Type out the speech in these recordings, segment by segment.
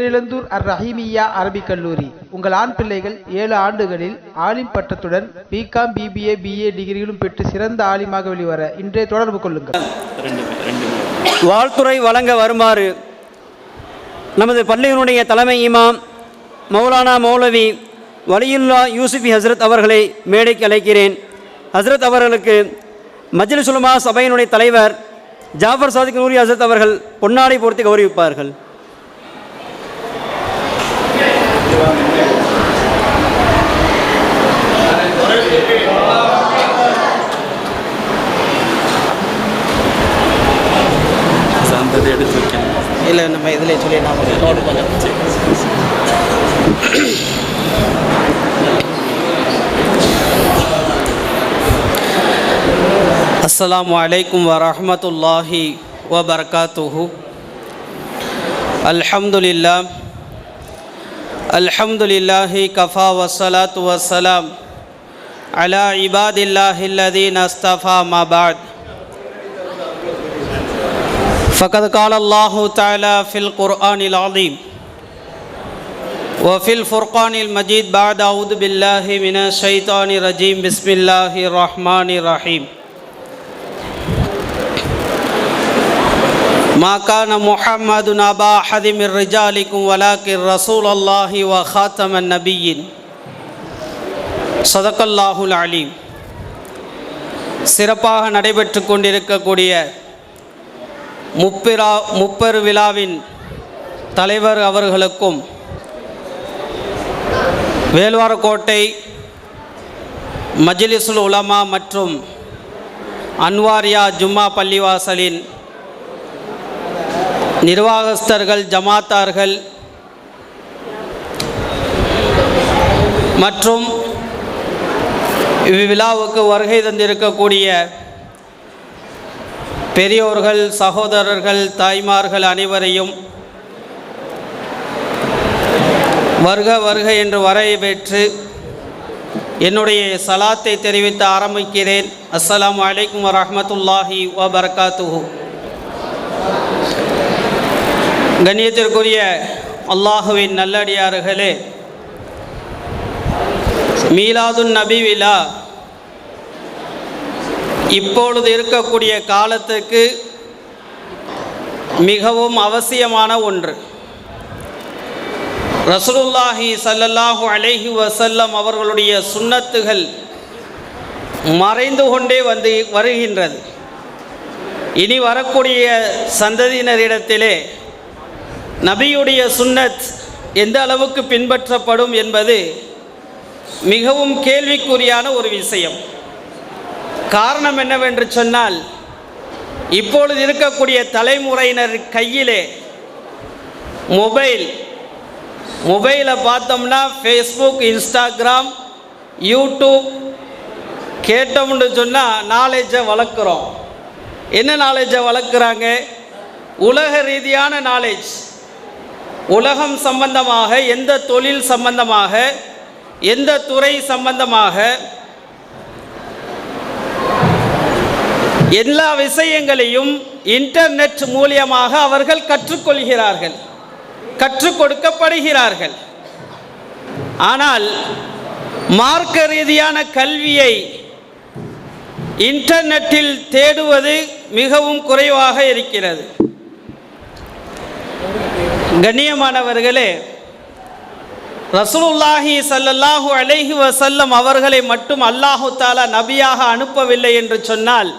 பேரிழந்தூர் அர் ரஹீமியா அரபிக் கல்லூரி. உங்கள் ஆண் பிள்ளைகள் ஏழு ஆண்டுகளில் ஆலிம் பட்டத்துடன் பிகாம் பிபிஏ பிஏ டிகிரிகளும் பெற்று சிறந்த ஆலிமாக வெளிவர இன்றே தொடர்பு கொள்ளுங்கள். வாழ்த்துறை வழங்க வருமாறு நமது பள்ளியினுடைய தலைமை இமாம் மௌலானா மௌலவி வலியுல்லா யூசுஃபி ஹஸ்ரத் அவர்களை மேடைக்கு அழைக்கிறேன். ஹஸ்ரத் அவர்களுக்கு மஜ்லிஸ் சுலமா சபையினுடைய தலைவர் ஜாஃபர் சாதிக் நூரி ஹஸ்ரத் அவர்கள் பொன்னாடை பொருத்தி கௌரவிப்பார்கள். வைக்கணும் இல்லை நம்ம இதில் சொல்லி நான் நோட் பண்ணேன் அஸ்ஸலாமு அலைக்கும் வரஹ்மத்துல்லாஹி வபரகாத்துஹு அல்ஹம்துலில்லா அல்ஹம்துலில்லாஹி கஃபா வஸ்ஸலாத்து வஸ்ஸலாம் அலா இபாதில்லாஹி அல்லதீன அஸ்தஃபா மா பாத் فقد قال الله تعالى في القرآن العظيم وفي الفرقان المجيد بعد أعوذ بالله من الشيطان الرجيم بسم الله الرحمن الرحيم ما كان محمد أبا أحد من رجالكم ولكن رسول الله وخاتم النبيين صدق الله العليم சிறப்பாக நடைபெற்று கொண்டிருக்கக்கூடிய முப்பிரா முப்பெரு விழாவின் தலைவர் அவர்களுக்கும் வேல்வாரக்கோட்டை மஜ்லிசுல் உலமா மற்றும் அன்வாரியா ஜும்மா பள்ளிவாசலின் நிர்வாகஸ்தர்கள் ஜமாத்தார்கள் மற்றும் இவ்விழாவுக்கு வருகை தந்திருக்கக்கூடிய பெரியோர்கள் சகோதரர்கள் தாய்மார்கள் அனைவரையும் வருக வருக என்று வரவேற்று என்னுடைய சலாத்தை தெரிவித்து ஆரம்பிக்கிறேன். அஸ்லாம் வலைக்கம் வரமத்துல்லாஹி வபரகாத்துஹு. கண்ணியத்திற்குரிய அல்லாஹுவின் நல்லடியார்களே மீலாதுன் நபி விழா இப்பொழுது இருக்கக்கூடிய காலத்துக்கு மிகவும் அவசியமான ஒன்று. ரசூலுல்லாஹி சல்லல்லாஹு அலைஹி வசல்லம் அவர்களுடைய சுண்ணத்துகள் மறைந்து கொண்டே வந்து வருகின்றது. இனி வரக்கூடிய சந்ததியினரிடத்திலே நபியுடைய சுன்னத் எந்த அளவுக்கு பின்பற்றப்படும் என்பது மிகவும் கேள்விக்குறியான ஒரு விஷயம். காரணம் என்னவென்று சொன்னால் இப்பொழுது இருக்கக்கூடிய தலைமுறையினர் கையிலே மொபைல். மொபைலை பார்த்தோம்னா ஃபேஸ்புக் இன்ஸ்டாகிராம் யூடியூப் கேட்டோம்னு சொன்னால் நாலேஜை வளர்க்குறோம். என்ன நாலேஜை வளர்க்குறாங்க? உலக ரீதியான நாலேஜ் உலகம் சம்பந்தமாக எந்த தொழில் சம்பந்தமாக எந்த துறை சம்பந்தமாக எல்லா விஷயங்களையும் இன்டர்நெட் மூலியமாக அவர்கள் கற்றுக்கொள்கிறார்கள் கற்றுக் கொடுக்கப்படுகிறார்கள் ஆனால் மார்க்க ரீதியான கல்வியை இன்டர்நெட்டில் தேடுவது மிகவும் குறைவாக இருக்கிறது. கண்ணியமானவர்களே ரசூலுல்லாஹி சல்லல்லாஹு அலைஹி வசல்லம் அவர்களை மட்டும் அல்லாஹு தாலா நபியாக அனுப்பவில்லை என்று சொன்னால்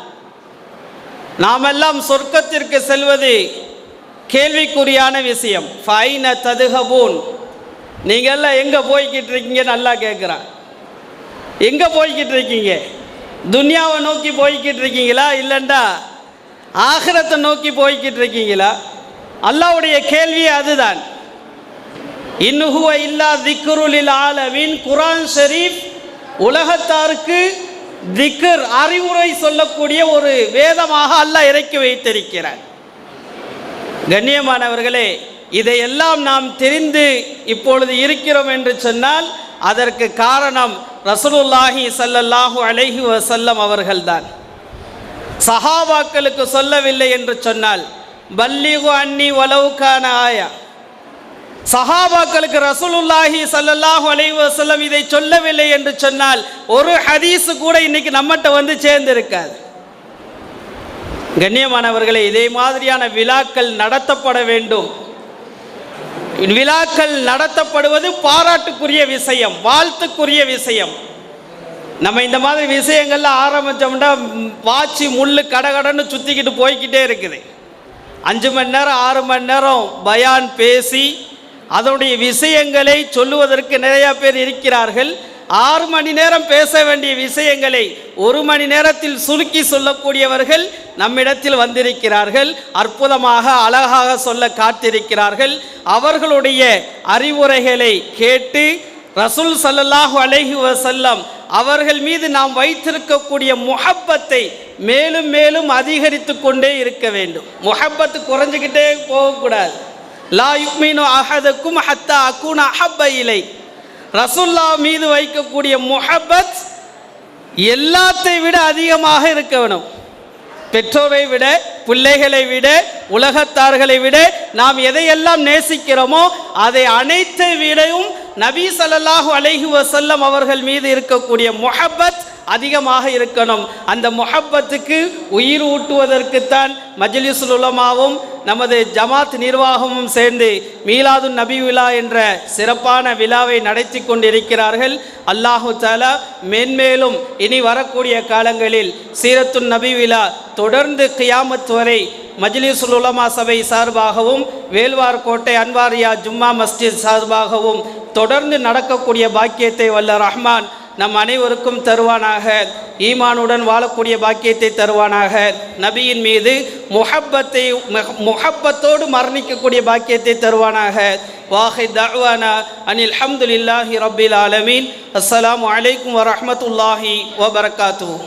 நாமெல்லாம் சொர்க்கத்திற்கு செல்வது கேள்விக்குறியான விஷயம். ஃபைன ததுகபூன் நீங்கள்லாம் எங்கே போய்கிட்டு இருக்கீங்க நல்லா கேட்குறான் எங்கே போய்கிட்டு இருக்கீங்க துன்யாவை நோக்கி போய்கிட்டு இருக்கீங்களா இல்லைண்டா ஆகிரத்தை நோக்கி போய்கிட்டு இருக்கீங்களா அல்லாவுடைய கேள்வி அதுதான். இன்னுகுவ இல்லா திக்ருலில் ஆலவின் குரான் ஷெரீப் உலகத்தாருக்கு திக்கர் அறிவுரை சொல்லக்கூடிய ஒரு வேதமாக அல்லாஹ் இறக்கி வைத்திருக்கிறார். கண்ணியமானவர்களே இதையெல்லாம் நாம் தெரிந்து இப்பொழுது இருக்கிறோம் என்று சொன்னால் அதற்கு காரணம் ரசூலுல்லாஹி சல்லல்லாஹு அலைஹி வசல்லம் அவர்கள்தான். சஹாபாக்களுக்கு சொல்லவில்லை என்று சொன்னால் பல்லிகு அன்னி வலவுக்கான ஆயா. சஹாபாக்களுக்கு ரசூலுல்லாஹி ஸல்லல்லாஹு அலைஹி வஸல்லம் இதை சொல்லவில்லை என்று சொன்னால் ஒரு ஹதீஸ் கூட இன்னைக்கு நம்மகிட்ட வந்து சேர்ந்திருக்காது. கண்ணியமானவர்களே இதே மாதிரியான விழாக்கள் நடத்தப்பட வேண்டும். விழாக்கள் நடத்தப்படுவது பாராட்டுக்குரிய விஷயம் வாழ்த்துக்குரிய விஷயம். நம்ம இந்த மாதிரி விஷயங்கள்ல ஆரம்பித்தோம்னா வாட்சி முள்ளு கடகடன்னு சுற்றிக்கிட்டு போய்க்கிட்டே இருக்குது. அஞ்சு மணி நேரம் ஆறு மணி நேரம் பயான் பேசி அதனுடைய விஷயங்களை சொல்லுவதற்கு நிறைய பேர் இருக்கிறார்கள். ஆறு மணி நேரம் பேச வேண்டிய விஷயங்களை ஒரு மணி நேரத்தில் சுருக்கி சொல்லக்கூடியவர்கள் நம்மிடத்தில் வந்திருக்கிறார்கள். அற்புதமாக அழகாக சொல்ல காத்திருக்கிறார்கள். அவர்களுடைய அறிவுரைகளை கேட்டு ரசூல் சல்லல்லாஹு அலஹி வசல்லம் அவர்கள் மீது நாம் வைத்திருக்கக்கூடிய முகப்பத்தை மேலும் மேலும் அதிகரித்து கொண்டே இருக்க வேண்டும். முகப்பத்து குறைஞ்சிக்கிட்டே போகக்கூடாது. லா யுக்மீனு அஹதுக்கும் ஹத்தா அக்குன் அஹப்ப இலை ரசுல்லா மீது வைக்கக்கூடிய முஹப்பத் எல்லாத்தை விட அதிகமாக இருக்க வேணும். பெற்றோரை விட பிள்ளைகளை விட உலகத்தார்களை விட நாம் எதையெல்லாம் நேசிக்கிறோமோ அதை அனைத்தை விடவும் நபி சல்லாஹூ அலைஹி வசல்லம் அவர்கள் மீது இருக்கக்கூடிய முஹப்பத் அதிகமாக இருக்கணும். அந்த முஹப்பத்துக்கு உயிர் ஊட்டுவதற்குத்தான் மஜ்லிஸுல் உலமாவும் நமது ஜமாத் நிர்வாகமும் சேர்ந்து மீலாது நபி விழா என்ற சிறப்பான விழாவை நடத்தி கொண்டிருக்கிறார்கள். அல்லாஹு தாலா மென்மேலும் இனி வரக்கூடிய காலங்களில் சீரத்துன் நபி விழா தொடர்ந்து கியாமத் வரை மஜ்லிசுல் உலமா சபை சார்பாகவும் வேல்வார் கோட்டை அன்வாரியா ஜும்மா மஸ்ஜித் சார்பாகவும் தொடர்ந்து நடக்கக்கூடிய பாக்கியத்தை வல்ல ரஹ்மான் நம் அனைவருக்கும் தருவானாக. ஈமானுடன் வாழக்கூடிய பாக்கியத்தை தருவானாக. நபியின் மீது முஹப்பத்தை முஹப்பத்தோடு மரணிக்கக்கூடிய பாக்கியத்தை தருவானாக. வாஹை தஅவானா அனில் ஹம்துலில்லாஹி ரபில் ஆலமீன். அஸ்லாம் வலைக்கம் வரமத்துல்லாஹி வபரகாத்துஹு.